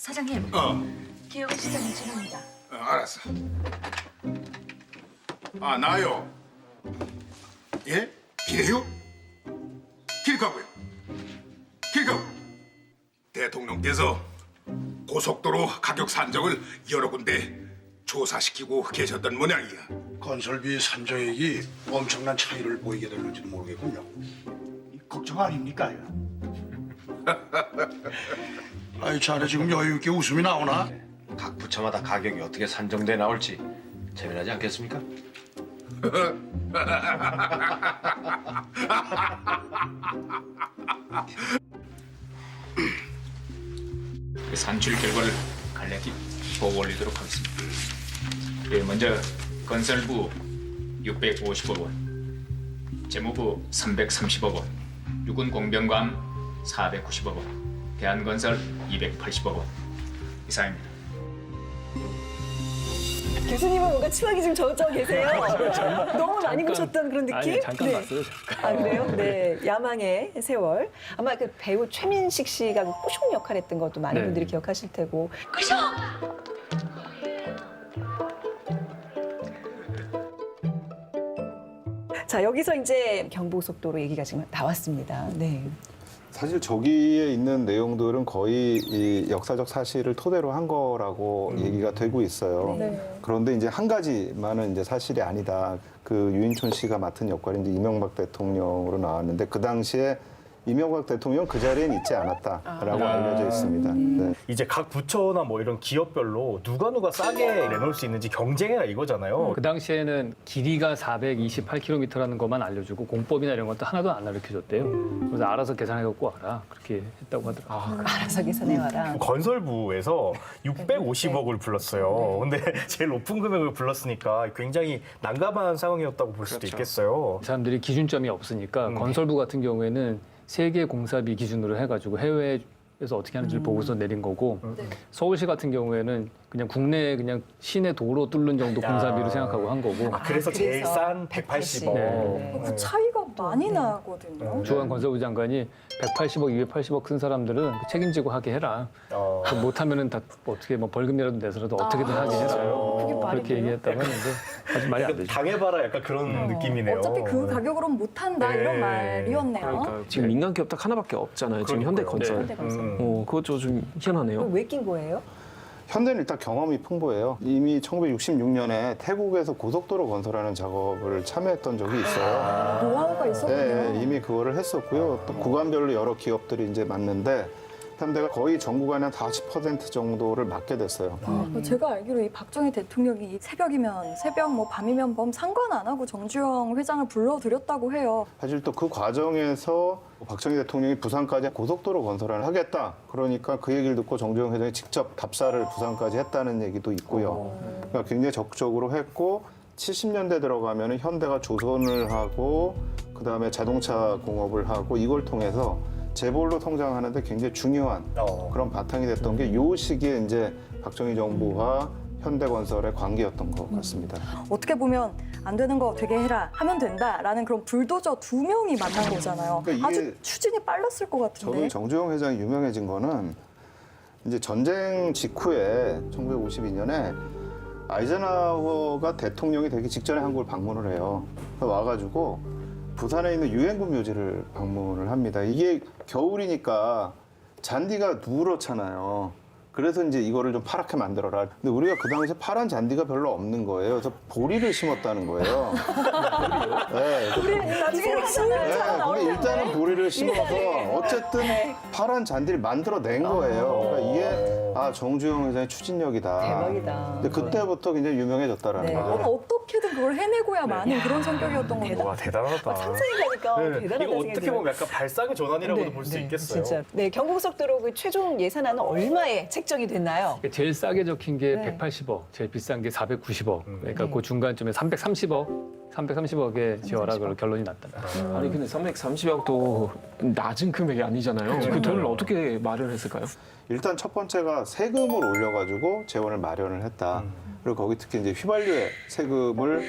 사장님, 어, 기업의 시장 이준호입니다. 어, 알았어. 아, 나요. 예? 비례요? 길 가고요. 길 가고. 대통령께서 고속도로 가격 산정을 여러 군데 조사시키고 계셨던 모양이야. 건설비 산정액이 엄청난 차이를 보이게 될는지도 모르겠군요. 걱정 아닙니까? 아이 자네 지금 여유 있게 웃음이 나오나? 각 부처마다 가격이 어떻게 산정돼 나올지 재미나지 않겠습니까? 그 산출 결과를 간략히 보고 올리도록 하겠습니다. 예, 먼저 건설부 650억 원, 재무부 330억 원, 육군 공병관 490억 원, 대한건설 280억 원 이상입니다. 교수님은 뭔가 치마기 좀 저어져 계세요. 너무 많이 보셨던 그런 느낌? 아니 잠깐 네. 봤어요. 잠깐. 아 그래요? 네, 야망의 세월. 아마 그 배우 최민식 씨가 그 꼬숑 역할 했던 것도 많은 네. 분들이 기억하실 테고. 자 여기서 이제 경부고속도로 얘기가 지금 나왔습니다. 네. 사실 저기에 있는 내용들은 거의 이 역사적 사실을 토대로 한 거라고 얘기가 되고 있어요. 그런데 이제 한 가지만은 이제 사실이 아니다. 그 유인촌 씨가 맡은 역할이 이제 이명박 대통령으로 나왔는데 그 당시에 이명박 대통령 그 자리엔 있지 않았다라고 알려져 있습니다. 네. 이제 각 부처나 뭐 이런 기업별로 누가 누가 싸게 내놓을 수 있는지 경쟁해라 이거잖아요. 그 당시에는 길이가 428km라는 것만 알려주고 공법이나 이런 것도 하나도 안 가르쳐줬대요. 그래서 알아서 계산해 갖고 와라 그렇게 했다고 하더라고요. 알아서 계산해 와라. 건설부에서 650억을 불렀어요. 근데 제일 높은 금액을 불렀으니까 굉장히 난감한 상황이었다고 볼 수도 있겠어요. 이 사람들이 기준점이 없으니까 건설부 같은 경우에는 세계 공사비 기준으로 해가지고 해외에서 어떻게 하는지를 보고서 내린 거고 서울시 같은 경우에는 그냥 국내 그냥 시내 도로 뚫는 정도 공사비로 생각하고 한 거고 아, 그래서 제일 그래서 싼 180억. 네. 그 차이가 많이 나거든요. 주한 건설부 장관이 180억, 280억 쓴 사람들은 책임지고 하게 해라. 어. 그 못하면은 다 어떻게 뭐 벌금이라도 내서라도 어떻게든 하게 해서 그게 말이 그렇게 돼요? 얘기했다고 했는데 아직 말이 안 되죠. 당해봐라 약간 그런 느낌이네요. 어차피 그 가격으로는 못한다 네. 이런 말이었네요. 그러니까 지금 민간 기업 딱 하나밖에 없잖아요. 지금 현대건설. 현대건설. 음. 어, 그것도 좀 희한하네요. 왜 낀 거예요? 현대는 일단 경험이 풍부해요. 이미 1966년에 태국에서 고속도로 건설하는 작업을 참여했던 적이 있어요. 노하우가 있었군요. 네, 이미 그거를 했었고요. 또 구간별로 여러 기업들이 이제 맞는데 현대가 거의 전국안에 한40% 정도를 맡게 됐어요. 아, 제가 알기로 이 박정희 대통령이 새벽이면 새벽, 뭐 밤이면 밤 상관 안 하고 정주영 회장을 불러들였다고 해요. 사실 또 그 과정에서 박정희 대통령이 부산까지 고속도로 건설을 하겠다. 그러니까 그 얘기를 듣고 정주영 회장이 직접 답사를 부산까지 했다는 얘기도 있고요. 그러니까 굉장히 적극적으로 했고 70년대 들어가면 현대가 조선을 하고 그 다음에 자동차 공업을 하고 이걸 통해서 재벌로 성장하는데 굉장히 중요한 어. 그런 바탕이 됐던 게 요 시기에 이제 박정희 정부와 현대건설의 관계였던 것 같습니다. 어떻게 보면 안 되는 거 되게 해라 하면 된다라는 그런 불도저 두 명이 만난 거잖아요. 그러니까 이게 아주 추진이 빨랐을 것 같은데. 저는 정주영 회장이 유명해진 거는 이제 전쟁 직후에 1952년에 아이젠하워가 대통령이 되기 직전에 한국을 방문을 해요. 와가지고 부산에 있는 유엔군 묘지를 방문을 합니다. 이게 겨울이니까 잔디가 누렇잖아요. 그래서 이제 이거를 좀 파랗게 만들어라. 근데 우리가 그 당시에 파란 잔디가 별로 없는 거예요. 그래서 보리를 심었다는 거예요. 네, 우리 나중에 하시는 네, 근데 일단은 보리를 심어서 어쨌든 파란 잔디를 만들어낸 거예요. 그러니까 이게 아 정주영 회장의 추진력이다. 대박이다. 근데 그때부터 굉장히 유명해졌다라는 네. 거예요. 어떻게든 그걸 해내고야 마는 그런 성격이었던 건데. 와 대단하다. 상상이 가니까 네, 대단하다 이거 생각이 어떻게 들어요. 보면 약간 발상의 전환이라고도 볼수 네, 있겠어요. 진짜. 네, 경부고속도로 그 최종 예산안은 얼마에 책정이 됐나요? 그러니까 제일 싸게 적힌 게 네. 180억, 제일 비싼 게 490억. 그러니까 네. 그 중간쯤에 330억, 330억에 지어라 그 결론이 났다. 아니 근데 330억도 낮은 금액이 아니잖아요. 그 돈을 어떻게 마련을 했을까요? 일단 첫 번째가 세금을 올려가지고 재원을 마련을 했다. 그리고 거기 특히 이제 휘발유의 세금을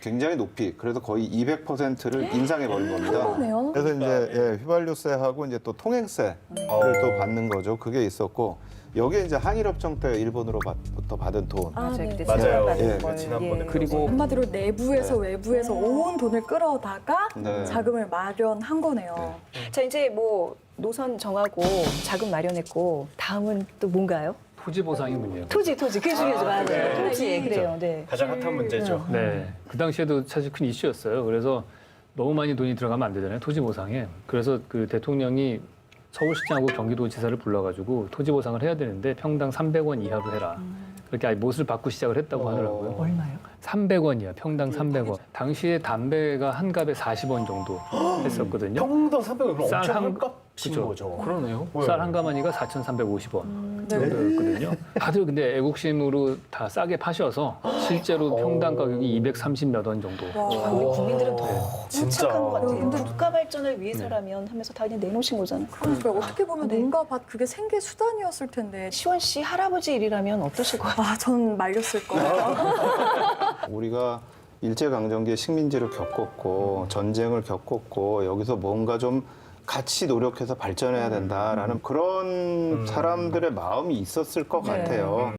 굉장히 높이 그래서 거의 200%를 인상해 버린 겁니다. 그러네요. 그래서 이제 예, 휘발유세하고 이제 또 통행세를 또 받는 거죠. 그게 있었고 여기에 이제 한일협정 때 일본으로부터 받은 돈. 아, 맞아요. 네. 그때 맞아요. 지원받은 예, 걸. 지난번에 예. 그리고 한마디로 내부에서 외부에서 온 돈을 끌어다가 네. 자금을 마련한 거네요. 자 이제 뭐 노선 정하고 자금 마련했고 다음은 또 뭔가요? 토지 보상이 문제예요. 토지 토지 그 중에서 맞아요. 예, 예, 없이 그래요. 네. 가장 핫한 문제죠. 음. 네. 그 당시에도 사실 큰 이슈였어요. 그래서 너무 많이 돈이 들어가면 안 되잖아요. 토지 보상에. 그래서 그 대통령이 서울시장하고 경기도지사를 불러가지고 토지 보상을 해야 되는데 평당 300원 이하로 해라. 그렇게 아예 못을 받고 시작을 했다고 어. 하더라고요. 얼마요? 300원이야. 평당 300원. 당시에 담배가 한 갑에 40원 정도 했었거든요. 평당 300원 쌀 한- 할까? 15조. 그러네요. 네. 쌀한 가마니가 4,350원 음, 정도였거든요. 다들 근데 애국심으로 다 싸게 파셔서 실제로 어. 평당 가격이 230몇 원 정도. 와, 우리 국민들은 너무 진짜. 착한 것 같아요. 근데 음. 국가 발전을 위해서라면 하면서 다 그냥 내놓으신 거잖아요. 그러니까 어떻게 보면 네. 뭔가 밭 그게 생계 수단이었을 텐데 시원 씨 할아버지 일이라면 어떠실 것 같아요? 아, 전 말렸을 거예요. 우리가 일제강점기에 식민지를 겪었고 전쟁을 겪었고 여기서 뭔가 좀 같이 노력해서 발전해야 된다라는 그런 사람들의 마음이 있었을 것 네. 같아요.